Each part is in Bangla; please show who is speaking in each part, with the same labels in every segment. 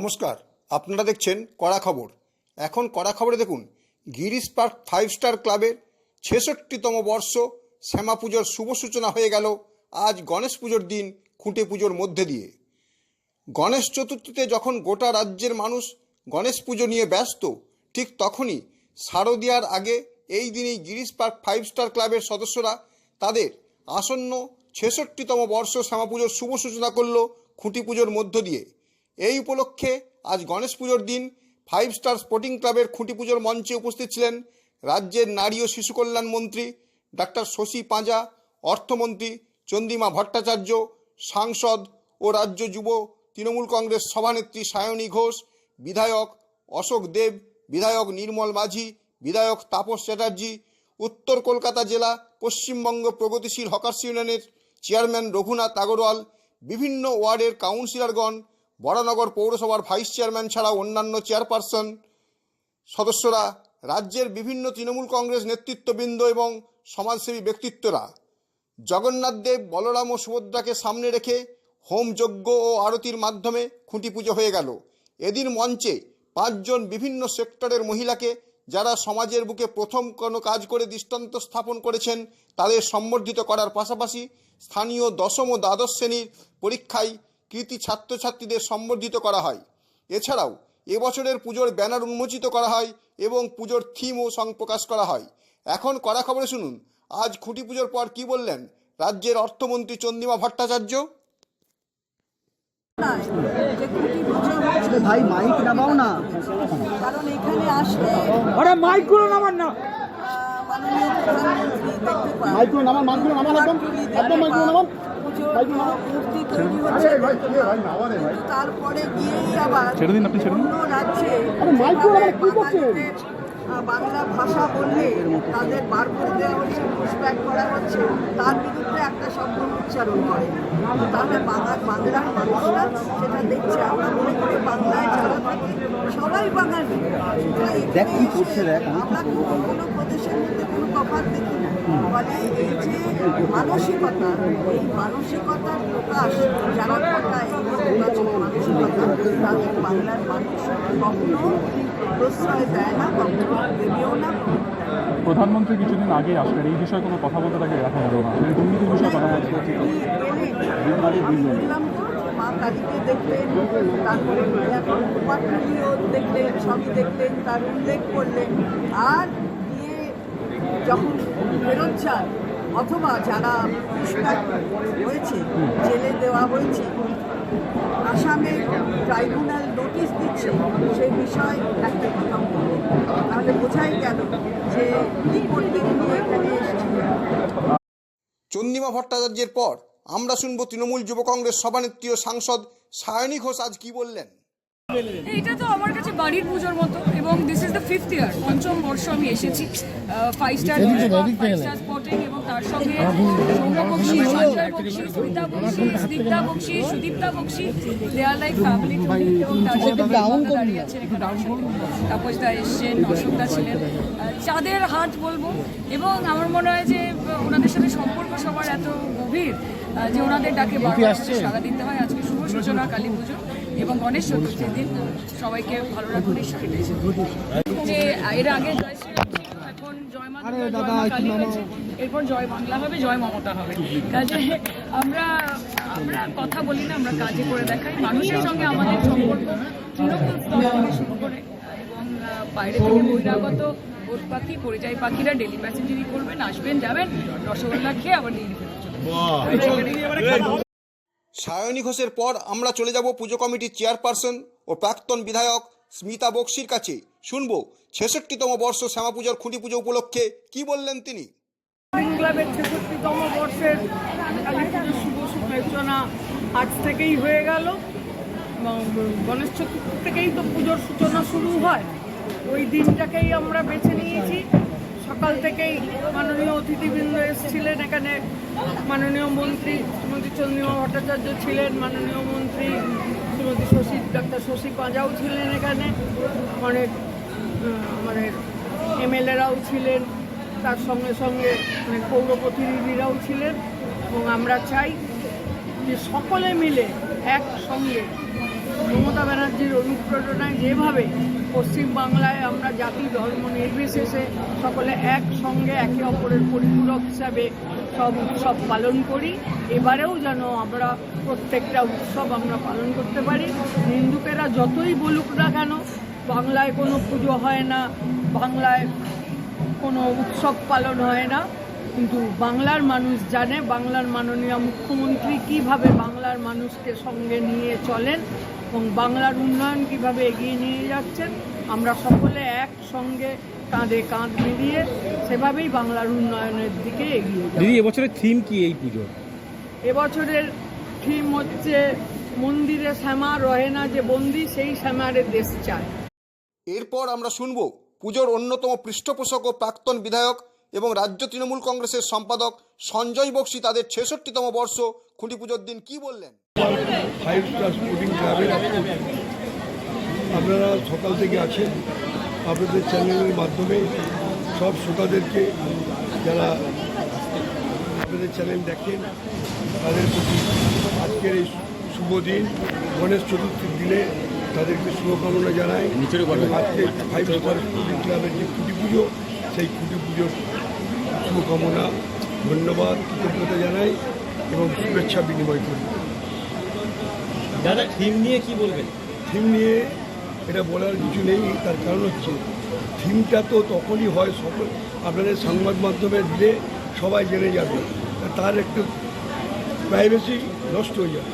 Speaker 1: নমস্কার, আপনারা দেখছেন কড়া খবর। এখন কড়া খবরে দেখুন, গিরিশ পার্ক ফাইভ স্টার ক্লাবের ছেষট্টিতম বর্ষ শ্যামা পুজোর শুভ সূচনা হয়ে গেল আজ গণেশ পুজোর দিন খুঁটে পুজোর মধ্যে দিয়ে। গণেশ চতুর্থীতে যখন গোটা রাজ্যের মানুষ গণেশ পুজো নিয়ে ব্যস্ত, ঠিক তখনই শারদীয়ার আগে এই দিনেই গিরিশ পার্ক ফাইভ স্টার ক্লাবের সদস্যরা তাদের আসন্ন ছেষট্টিতম বর্ষ শ্যামা পুজোর শুভ সূচনা করল খুঁটি পুজোর মধ্য দিয়ে। এই উপলক্ষে আজ গণেশ পুজোর দিন ফাইভ স্টার স্পোর্টিং ক্লাবের খুঁটি পুজোর মঞ্চে উপস্থিত ছিলেন রাজ্যের নারী ও শিশু কল্যাণ মন্ত্রী ডাক্তার শশী পাঁজা, অর্থমন্ত্রী চন্দিমা ভট্টাচার্য, সাংসদ ও রাজ্য যুব তৃণমূল কংগ্রেস সভানেত্রী সায়নী ঘোষ, বিধায়ক অশোক দেব, বিধায়ক নির্মল মাঝি, বিধায়ক তাপস চ্যাটার্জি, উত্তর কলকাতা জেলা পশ্চিমবঙ্গ প্রগতিশীল হকার্স ইউনিয়নের চেয়ারম্যান রঘুনাথ আগরওয়াল, বিভিন্ন ওয়ার্ডের কাউন্সিলরগণ বরানগর পৌরসভার ভাইস চেয়ারম্যান ছাড়া অন্যান্য চেয়ারপারসন। সদস্যরা, রাজ্যের বিভিন্ন তৃণমূল কংগ্রেস নেতৃত্ববৃন্দ এবং সমাজসেবী ব্যক্তিত্বরা, জগন্নাথ দেব, বলরাম ও সুভদ্রাকে সামনে রেখে হোম যজ্ঞ ও আরতির মাধ্যমে খুঁটি পুজো হয়ে গেল। এদিন মঞ্চে পাঁচজন বিভিন্ন সেক্টরের মহিলাকে, যারা সমাজের বুকে প্রথম কোনো কাজ করে দৃষ্টান্ত স্থাপন করেছেন, তাদের সম্বর্ধিত করার পাশাপাশি স্থানীয় দশম ও দ্বাদশ শ্রেণির পরীক্ষায় কৃতি ছাত্রছাত্রীদের সম্বর্ধিত করা হয়। এছাড়াও এবছরের পুজোর ব্যানার উন্মোচিত করা হয় এবং পুজোর থিমও সংপ্রকাশ করা হয়। এখন কড়া খবরে শুনুন আজ খুঁটি পুজোর পর কি বললেন রাজ্যের অর্থমন্ত্রী চন্দিমা ভট্টাচার্য?
Speaker 2: ভাই মাইক নামাও না।
Speaker 3: কারণ এখানে আসলে
Speaker 4: আরে মাইকগুলো নামান না।
Speaker 3: মাননীয় প্রধানমন্ত্রী দেখতে পান।
Speaker 2: মাইকগুলো নামান নামান একদম। একদম মাইকগুলো নামান।
Speaker 3: পুজোর মূর্তি তৈরি হচ্ছে। তারপরে গিয়েই আবার
Speaker 2: নামান কি করছেন
Speaker 3: বাঙালিদের, আহ, বাংলা ভাষা বললে তাদের বার করে দেওয়া হচ্ছে পুষব্যাক করা হচ্ছে তার বিরুদ্ধে একটা শব্দ উচ্চারণ করে। তাহলে বাংলা বাংলার মানুষরা সেটা দেখছে আমরা মনে করি বাংলায় যারা থাকি সবাই বাঙালি।
Speaker 2: দেখ কি করছে দেখ?
Speaker 3: আমরা কোনো কোনো প্রদেশের মধ্যে কোনো তফাৎ দেখি না। ফলে এই যে মানসিকতা এই মানসিকতার প্রকাশ যারা ঘটায় এই নির্বাচন মানসিকতা তাদের বাংলার মানুষ কখনো প্রশ্রয় দেয় না কখনো দেবেও না।
Speaker 4: প্রধানমন্ত্রী কিছুদিন আগে আসলেন এই বিষয়ে কোনো কথা বলতে তাকে দেখা হলো না। দুর্নীতির বিষয়ে কথা বলতে
Speaker 3: মা কালীকে দেখলেন তারপরে কুমারটুলিও দেখলেন সবই দেখলেন তার উল্লেখ করলেন। আর যখন ফেরত যান অথবা যারা পুরস্কার হয়েছে, জেলে দেওয়া হয়েছে, আসামে ট্রাইব্যুনাল নোটিশ দিচ্ছে সেই বিষয়ে একটা কথা বললেন তাহলে বোঝাই গেল যে কী
Speaker 1: চন্দিমা ভট্টাচার্যের পর আমরা শুনব তৃণমূল যুব কংগ্রেস সভানেত্রী ও সাংসদ সায়নী ঘোষ আজ কি বললেন?
Speaker 5: এটা তো আমার কাছে বাড়ির পুজোর মতো এবং this is the fifth year পঞ্চম বর্ষ আমি এসেছি five star five star sporting এবং তার সঙ্গে Sourav Bakshi Sanjay Bakshi Smita Bakshi Snigdha Bakshi Sudipta Bakshi they are like family to me এবং তার সাথে দাঁড়িয়ে আছেন এখানে তাপসদা এসছেন অশোকদা ছিলেন চাঁদের হাট বলব এবং আমার মনে হয় যে ওনাদের সাথে সম্পর্ক সবার এত গভীর যে ওনাদের ডাকে বারবার সাড়া দিতে হয় আজকে শুভ সূচনা কালী পুজো এবং গণেশ চতুর্থীর দিন সবাইকে ভালো রাখুন ঈশ্বর যে এর আগে জয় এখন জয় মা দুর্গা, কালী হয়েছে। এরপর জয় বাংলা হবে জয় মমতা হবে। কাজে আমরা আমরা কথা বলি না আমরা কাজে করে দেখাই। মানুষের সঙ্গে আমাদের সম্পর্ক তৃণমূল স্তর থেকে শুরু করে এবং বাইরে থেকে বহিরাগত ভোট পাখি পরিযায়ী পাখিরা ডেলি প্যাসেঞ্জারি করবেন আসবেন যাবেন রসগোল্লা খেয়ে আবার দিল্লি ফেরত চলে
Speaker 1: সায়নী ঘোষের পর আমরা চলে যাব পুজো কমিটির চেয়ারপারসন ও প্রাক্তন বিধায়ক স্মিতা বক্সির কাছে। শুনব ছেষট্টিতম বর্ষ শ্যামা পুজোর খুঁটি পুজো উপলক্ষে কি বললেন তিনি?
Speaker 6: শুভ আজ থেকেই হয়ে গেল। গণেশ চতুর্থী থেকেই তো পুজোর সূচনা শুরু হয়। ওই দিনটাকেই আমরা বেছে নিয়েছি। সকাল থেকেই মাননীয় অতিথিবৃন্দ এসেছিলেন এখানে। মাননীয় মন্ত্রী শ্রীমতী চন্দ্রিমা ভট্টাচার্য ছিলেন, মাননীয় মন্ত্রী শ্রীমতী শশী, ডাক্তার শশী পাঁজাও ছিলেন এখানে। অনেক আমাদের এমএলএরাও ছিলেন, তার সঙ্গে সঙ্গে অনেক পৌর প্রতিনিধিরাও ছিলেন। এবং আমরা চাই যে সকলে মিলে একসঙ্গে মমতা ব্যানার্জির অনুপ্রেরণায় যেভাবে পশ্চিমবাংলায় আমরা জাতি, ধর্ম, নির্বিশেষে সকলে একসঙ্গে একে অপরের পরিপূরক হিসাবে সব উৎসব পালন করি। এবারেও যেন আমরা প্রত্যেকটা উৎসব আমরা পালন করতে পারি। হিন্দুকেরা যতই বলুক না কেন, বাংলায় কোনো পুজো হয় না, বাংলায় কোনো উৎসব পালন হয় না। কিন্তু বাংলার মানুষ জানে বাংলার মাননীয় মুখ্যমন্ত্রী কীভাবে বাংলার মানুষকে সঙ্গে নিয়ে চলেন এবং বাংলার উন্নয়ন কীভাবে এগিয়ে নিয়ে যাচ্ছেন আমরা সকলে একসঙ্গে কাঁধে কাঁধ মিলিয়ে সেভাবেই বাংলার উন্নয়নের দিকে এগিয়ে
Speaker 7: দিদি এবছরের থিম কি এই পুজোর?
Speaker 6: এবছরের থিম হচ্ছে মন্দিরে শ্যামা রহে না যে বন্দি সেই শ্যামারে দেশ চায়।
Speaker 1: এরপর আমরা শুনব পুজোর অন্যতম পৃষ্ঠপোষক ও প্রাক্তন বিধায়ক এবং রাজ্য তৃণমূল কংগ্রেসের সম্পাদক সঞ্জয় বক্সি তাদের ছেষট্টিতম বর্ষ খুঁটি পুজোর দিন কি বললেন?
Speaker 8: আপনারা সকাল থেকে আছেন। আপনাদের চ্যানেলের মাধ্যমে সব শ্রোতাদেরকে যারা আপনাদের চ্যানেল দেখেন তাদের প্রতি আজকের এই শুভ দিন গণেশ চতুর্থীর দিনে তাদেরকে শুভকামনা জানাই। আজকে ফাইভ স্টার স্পোর্টিং ক্লাবের যে খুঁটি পুজো সেই খুঁটি পুজোর শুভকামনা ধন্যবাদ কৃতজ্ঞতা জানাই এবং শুভেচ্ছা বিনিময় করি।
Speaker 7: দাদা থিম নিয়ে কি বলবেন?
Speaker 8: থিম নিয়ে এটা বলার কিছু নেই তার কারণ হচ্ছে থিমটা তো তখনই হয় সকল আপনাদের সংবাদ মাধ্যমে দিলে সবাই জেনে যাবে। তার একটু প্রাইভেসি নষ্ট হয়ে যাবে।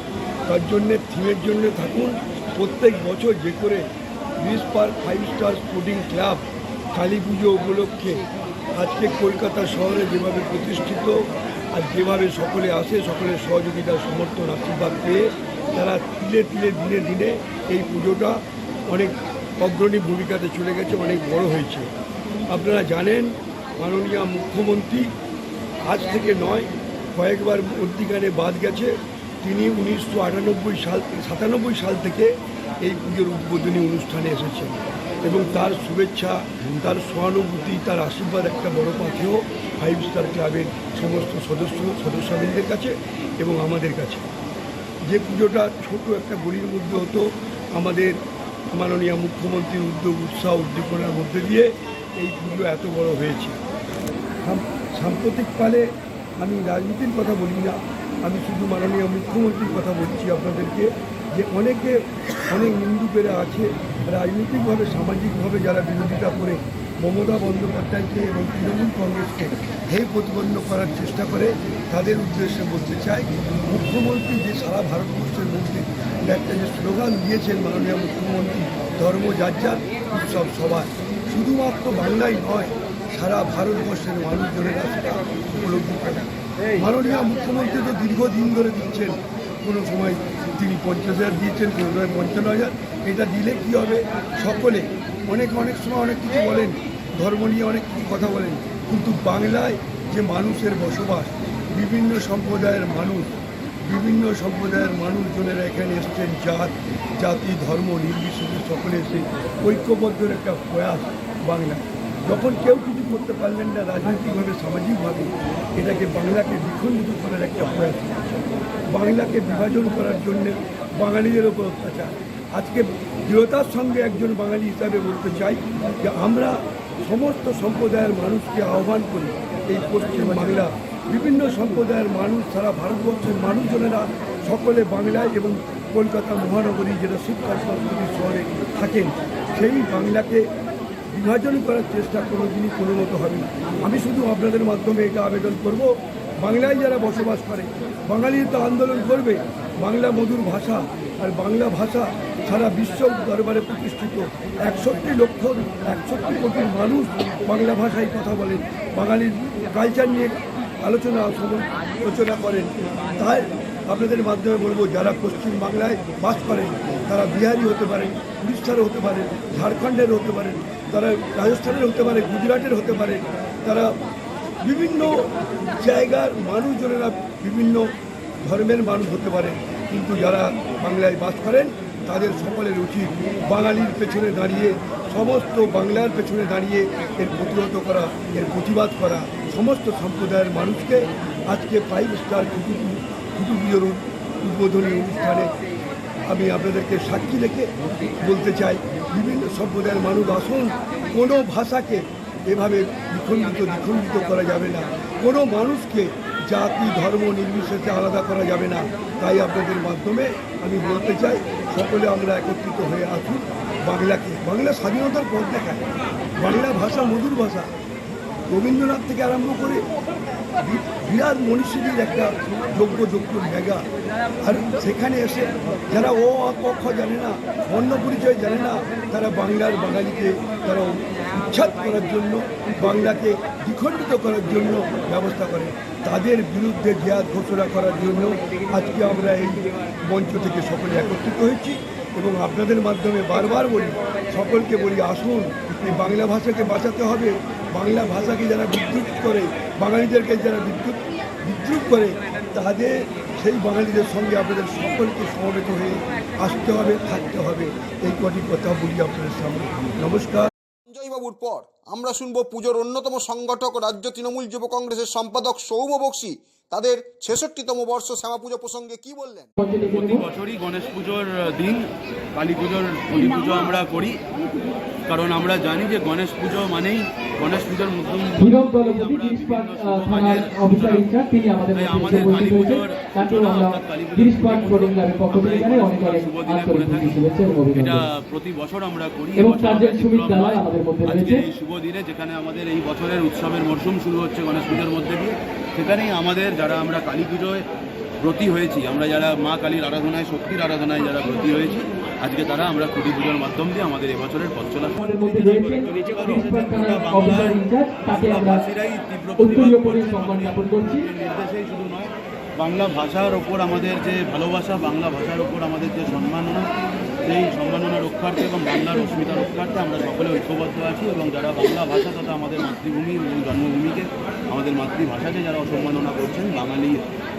Speaker 8: তার জন্যে থিমের জন্য থাকুন প্রত্যেক বছর যে করে bridge park five star sporting club Kali Puja উপলক্ষে আজকে কলকাতা শহরে যেভাবে প্রতিষ্ঠিত আর যেভাবে সকলে আসে, সকলের সহযোগিতা, সমর্থন, আশীর্বাদ পেয়ে তারা তিলে তিলে, দিনে দিনে এই পুজোটা অনেক অগ্রণী ভূমিকাতে চলে গেছে, অনেক বড় হয়েছে। আপনারা জানেন, মাননীয় মুখ্যমন্ত্রী আজ থেকে নয়, কয়েকবার মধ্যিখানে বাদ গেছে। তিনি উনিশশো আটানব্বই সাল, সাতানব্বই সাল থেকে এই পুজোর উদ্বোধনী অনুষ্ঠানে এসেছেন। এবং তার শুভেচ্ছা, তার সহানুভূতি, তার আশীর্বাদ একটা বড় পাথেও ফাইভ স্টার ক্লাবের সমস্ত সদস্য, সদস্যবৃন্দের কাছে এবং আমাদের কাছে। যে পুজোটা ছোট একটা গলির মধ্যে হতো, আমাদের মাননীয় মুখ্যমন্ত্রীর উদ্যোগ, উৎসাহ, উদ্দীপনার মধ্যে দিয়ে এই পুজো এত বড় হয়েছে। সাম- সাম্প্রতিককালে আমি রাজনীতির কথা বলি না, আমি শুধু মাননীয় মুখ্যমন্ত্রীর কথা বলছি আপনাদেরকে। যে অনেকে, অনেক নিন্দুকেরা আছে, রাজনৈতিকভাবে, সামাজিকভাবে যারা বিরোধিতা করে, মমতা বন্দ্যোপাধ্যায়কে এবং তৃণমূল কংগ্রেসকে হে প্রতিপন্ন করার চেষ্টা করে, তাদের উদ্দেশ্যে বলতে চাই, মুখ্যমন্ত্রী যে সারা ভারতবর্ষের মধ্যে একটা যে স্লোগান দিয়েছেন মাননীয় মুখ্যমন্ত্রী, ধর্ম যার যার, উৎসব সবার। শুধুমাত্র বাংলায় নয়, সারা ভারতবর্ষের মানুষজনেরা উপলব্ধি করে মাননীয় মুখ্যমন্ত্রী তো দীর্ঘদিন ধরে দিচ্ছেন কোনো সময় তিনি পঞ্চাশ হাজার দিয়েছেন, কোনো সময় পঞ্চান্ন হাজার। এটা দিলে কি হবে? সকলে, অনেক অনেক সময় অনেক কিছু বলেন, ধর্ম নিয়ে অনেক কিছু কথা বলেন, কিন্তু বাংলায় যে মানুষের বসবাস, বিভিন্ন সম্প্রদায়ের মানুষ, বিভিন্ন সম্প্রদায়ের মানুষজনেরা এখানে এসছেন, জাত, জাতি, ধর্ম, নির্বিশেষে সকলে এসে ঐক্যবদ্ধের একটা প্রয়াস বাংলা যখন কেউ কিছু করতে পারলেন না, রাজনৈতিকভাবে, সামাজিকভাবে, এটাকে বাংলাকে দ্বিখণ্ডিত করার একটা প্রয়াস। বাংলাকে বিভাজন করার জন্য বাঙালিদের ওপর অত্যাচার। আজকে দৃঢ়তার সঙ্গে একজন বাঙালি হিসাবে বলতে চাই যে আমরা সমস্ত সম্প্রদায়ের মানুষকে আহ্বান করি এই পশ্চিম বাংলা। বিভিন্ন সম্প্রদায়ের মানুষ, সারা ভারতবর্ষের মানুষজনেরা সকলে বাংলায় এবং কলকাতা মহানগরী যেটা শিক্ষা সংস্কৃতি শহরে থাকেন, সেই বাংলাকে বিভাজন করার চেষ্টা কোনো দিনই কোনো মতো হবে আমি শুধু আপনাদের মাধ্যমে এটা আবেদন করব বাংলায় যারা বসবাস করে, বাঙালি তো আন্দোলন করবে। বাংলা মধুর ভাষা আর বাংলা ভাষা সারা বিশ্ব দরবারে প্রতিষ্ঠিত। একষট্টি লক্ষ, একষট্টি কোটি মানুষ বাংলা ভাষায় কথা বলেন। বাঙালির কালচার নিয়ে আলোচনা আলোচনা করেন। তাই আপনাদের মাধ্যমে বলব, যারা পশ্চিম বাংলায় বাস করেন তারা বিহারি হতে পারেন, উড়িষ্যার হতে পারে ঝাড়খণ্ডের হতে পারে তারা রাজস্থানের হতে পারে, গুজরাটের হতে পারে, তারা বিভিন্ন জায়গার মানুষজনেরা বিভিন্ন ধর্মের মানুষ হতে পারে। কিন্তু যারা বাংলায় বাস করেন, তাদের সকলের উচিত বাঙালির পেছনে দাঁড়িয়ে, সমস্ত বাংলার পেছনে দাঁড়িয়ে এর প্রতিহত করা, এর প্রতিবাদ করা সমস্ত সম্প্রদায়ের মানুষকে আজকে ফাইভ স্টার কুটু পুজোর উদ্বোধনী অনুষ্ঠানে আমি আপনাদেরকে সাক্ষী রেখে বলতে চাই, বিভিন্ন সম্প্রদায়ের মানুষ আসুন, কোনো ভাষাকে এভাবে বিখণ্ডিত বিখণ্ডিত করা যাবে না। কোনো মানুষকে জাতি, ধর্ম নির্বিশেষে আলাদা করা যাবে না। তাই আপনাদের মাধ্যমে আমি বলতে চাই, সকলে আমরা একত্রিত হয়ে আসুন বাংলাকে। বাংলা স্বাধীনতার পথ দেখায়। বাংলা ভাষা মধুর ভাষা। রবীন্দ্রনাথ থেকে আরম্ভ করে বিরাট মনীষীদের একটা যোগ্য যোগ্য জায়গা। আর সেখানে এসে যারা ক, খ জানে না অন্য পরিচয় জানে না তারা বাংলার বাঙালিকে তারা উচ্ছেদ করার জন্য বাংলাকে দ্বিখণ্ডিত করার জন্য ব্যবস্থা করে। তাদের বিরুদ্ধে জেহাদ ঘোষণা করার জন্য আজকে আমরা এই মঞ্চ থেকে সকলে একত্রিত হয়েছি এবং আপনাদের মাধ্যমে বারবার বলি সকলকে বলি আসুন এই বাংলা ভাষাকে বাঁচাতে হবে বাংলা ভাষাকে যারা বিদ্যুৎ করে বাঙালিদেরকে যারা বিদ্যুৎ বিদ্রুপ করে তাদের সেই বাঙালিদের সঙ্গে আপনাদের সকলকে সমবেত হয়ে আসতে হবে থাকতে হবে। এই কটি কথা বলি আপনাদের সামনে। নমস্কার।
Speaker 1: সঞ্জয়বাবুর পর আমরা শুনব পুজোর অন্যতম সংগঠক রাজ্য তৃণমূল যুব কংগ্রেসের সম্পাদক সৌম বক্সি। তাদের ছেষট্টিতম বর্ষ শ্যামা পুজো প্রসঙ্গে কি বললেন?
Speaker 9: প্রতি বছরই গণেশ পুজোর দিন কালী পুজোর কালী পুজো আমরা করি। কারণ আমরা জানি যে গণেশ পুজো মানেই গণেশ পুজোর তাই
Speaker 10: মধ্যে
Speaker 9: আমাদের কালী পুজোর সূচনা অর্থাৎ কালী পুজোর শুভ দিনে করে থাকি। এটা প্রতি বছর আমরা করি
Speaker 10: মধ্যে
Speaker 9: এই শুভ দিনে যেখানে আমাদের এই বছরের উৎসবের মরশুম শুরু হচ্ছে গণেশ পুজোর মধ্যে দিয়ে সেখানেই আমাদের যারা আমরা কালী পুজোয় ব্রতী হয়েছি আমরা যারা মা কালীর আরাধনায় শক্তির আরাধনায় যারা ব্রতী হয়েছি আজকে তারা আমরা খুঁটি পুজোর মাধ্যম দিয়ে আমাদের এবছরের পথ চলা বাংলা ভাষার ওপর আমাদের যে ভালোবাসা বাংলা ভাষার ওপর আমাদের যে সম্মাননা সেই সম্মাননা রক্ষার্থে এবং বাংলার অস্মিতা রক্ষার্থে আমরা সকলে ঐক্যবদ্ধ আছি এবং যারা বাংলা ভাষা তথা আমাদের মাতৃভূমি এবং জন্মভূমিকে আমাদের মাতৃভাষাকে যারা অসম্মাননা করছেন বাঙালি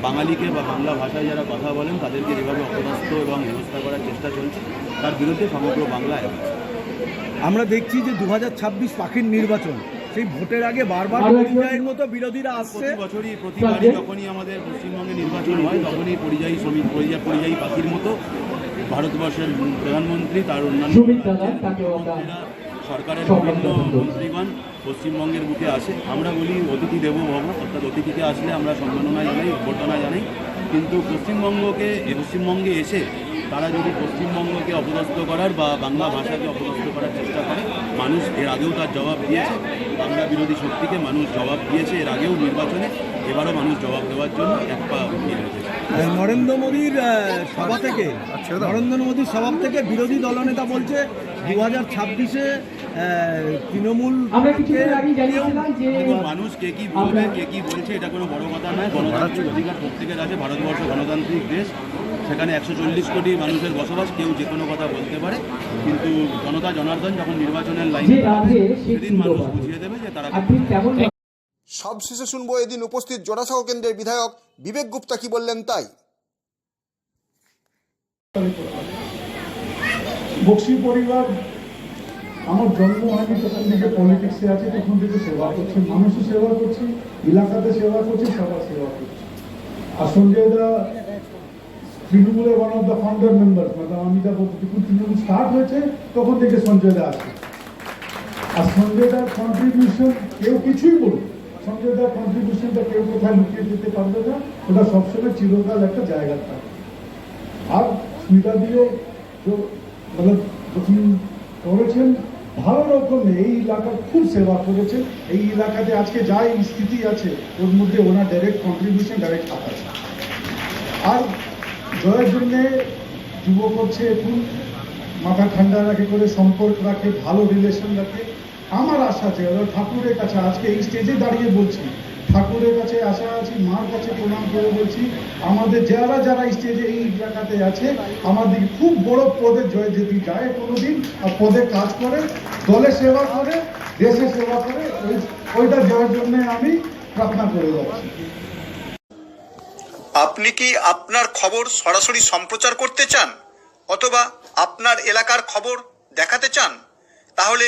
Speaker 9: বাঙালিকে বা বাংলা ভাষায় যারা কথা বলেন তাদেরকে যেভাবে অপদস্থ এবং হেনস্থা করার চেষ্টা চলছে তার বিরুদ্ধে সমগ্র বাংলা এক
Speaker 7: আমরা দেখছি যে দু হাজার ছাব্বিশ পাখির নির্বাচন সেই ভোটের আগে বারবার পরিযায়ীর মতো বিরোধীরা আসছে।
Speaker 9: বছরই প্রতিবারই যখনই আমাদের পশ্চিমবঙ্গে নির্বাচন হয় তখনই পরিযায়ী শ্রমিক পরিযায়ী পরিযায়ী পাখির মতো ভারতবর্ষের প্রধানমন্ত্রী তার অন্যান্য সরকারের বিভিন্ন মন্ত্রীগণ পশ্চিমবঙ্গের বুকে আসে। আমরা বলি অতিথি দেবো ভব অর্থাৎ অতিথিকে আসলে আমরা সম্মাননা জানাই অভ্যর্থনা জানাই। কিন্তু পশ্চিমবঙ্গকে পশ্চিমবঙ্গে এসে তারা যদি পশ্চিমবঙ্গকে অপদস্থ করার বা বাংলা ভাষাকে অপদস্থ করার চেষ্টা করে মানুষ এর আগেও তার জবাব দিয়েছে। বাংলা বিরোধী শক্তিকে মানুষ জবাব দিয়েছে এর আগেও নির্বাচনে। এবারও মানুষ জবাব দেওয়ার জন্য এক পা এগিয়ে রেখেছে।
Speaker 7: নরেন্দ্র মোদীর সভা থেকে নরেন্দ্র মোদীর সভা থেকে বিরোধী দলনেতা বলছে দু হাজার ছাব্বিশে তৃণমূল
Speaker 9: মানুষ কে কি বলবে কে কি বলছে এটা কোনো বড় কথা নয়। গণতান্ত্রিক অধিকার প্রত্যেকের আছে ভারতবর্ষ গণতান্ত্রিক দেশ। সেখানে একশো চল্লিশ কোটি মানুষের বসবাস কেউ যে কোনো কথা বলতে পারে। কিন্তু জনতা জনার্দন যখন নির্বাচনের লাইন সেদিন মানুষ বুঝিয়ে দেবে যে তারা
Speaker 1: সবশেষে শুনব এদিন উপস্থিত জোড়াসাঁকো কেন্দ্রের বিধায়ক বিবেক গুপ্তা কি বললেন তাই?
Speaker 2: বক্সি পরিবার, আমার জন্ম হয়নি, তখন থেকে পলিটিক্সে আছে, তখন থেকে সেবা করছি মানুষও সেবা করছি, এলাকাতে সেবা করছি, সবার সেবা করছি। আর সঞ্জয় দা তৃণমূলের one of the founder member মানে আমি যা যখন তৃণমূল স্টার্ট হয়েছে, তখন থেকে সঞ্জয় দা আছে। আর সঞ্জয় দার কন্ট্রিবিউশন কেউ কিছুই বলুন কন্ট্রিবিউশনটা কেউ কোথায় লুকিয়ে দিতে পারবে না, ওটা সবসময় চিরকাল একটা জায়গা থাকে। আর দিও তো মানে করেছেন, ভালো রকম এই এলাকার খুব সেবা করেছেন। এই এলাকাতে আজকে যা স্থিতি আছে, ওর মধ্যে ওনার ডাইরেক্ট কন্ট্রিবিউশন ডাইরেক্ট আছে। আর জয়ের জন্যে যুব করছে এখন মাথা ঠান্ডা রাখে করে সম্পর্ক রাখে, ভালো রিলেশন রাখে। আমার আশা আছে ঠাকুরের কাছে আজকে এই স্টেজে দাঁড়িয়ে বলছি। ঠাকুরের কাছে আশা আছি, মার কাছে প্রণাম করে বলছি। আমাদের যারা যারা স্টেজে এই এলাকাতে আছে, আমাদের খুব বড় পদে জয় যদি যায় কোনোদিন আর পদে কাজ করে, দলে সেবা করে, দেশে সেবা করে ওইটা জয়ের জন্য আমি প্রার্থনা করে যাচ্ছি।
Speaker 1: আপনি কি আপনার খবর সরাসরি সম্প্রচার করতে চান? অথবা আপনার এলাকার খবর দেখাতে চান? তাহলে